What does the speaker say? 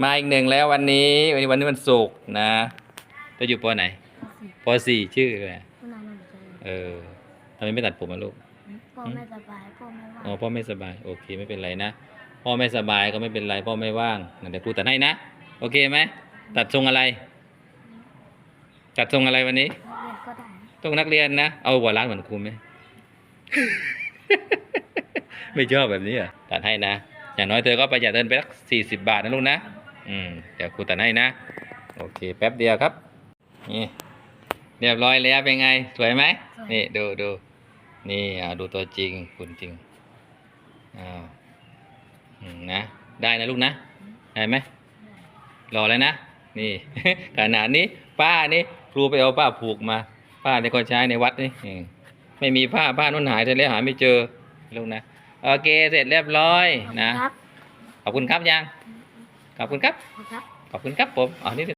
มาอีกหนึ่งแล้ววันนี้วันนี้วันนี้วันศุกร์นะจะอยู่ปอไหนปอสี่ชื่ออะไรคุณนายนั่นใช่เออทำไมไม่ตัดผมมาลูกพ่อไม่สบายพ่อไม่ว่าอ๋อพ่อไม่สบายโอเคไม่เป็นไรนะพ่อไม่สบายก็ไม่เป็นไรพ่อไม่ว่างงั้นเดี๋ยวครูตัดให้นะโอเคไหมตัดทรงอะไร ตัดทรงอะไรวันนี้ เรียนก็ได้ทรงนักเรียนนะ เอาหัวร้านเหมือนครูไหม ไม่ชอบแบบนี้เหรอะตัดให้นะ อย่างน้อยเธอก็ประหยัดเดินไปสักสี่สิบบาทนะลูกนะ อืมเดี๋ยวครูตัดให้นะ โอเค แป๊บเดียวครับ นี่ เรียบร้อยแล้วเป็นไง สวยไหม นี่ดูดู นี่อ่าดูตัวจริงคุณจริง อ้าวอืมนะ ได้นะลูกนะ ได้ไหมรอแล้วนะ นี่ ขนาดนี้ ป้านี่ ครูไปเอาผ้าผูกมาผ้าในคนใช้ในวัดนี่อืมไม่มีผ้าผ้านุ่นหายไปแล้วหาไม่เจอลูกนะ โอเค เสร็จเรียบร้อยนะครับขอบคุณครับยัง ขอบคุณครับครับ ขอบคุณครับผมอ๋อนี่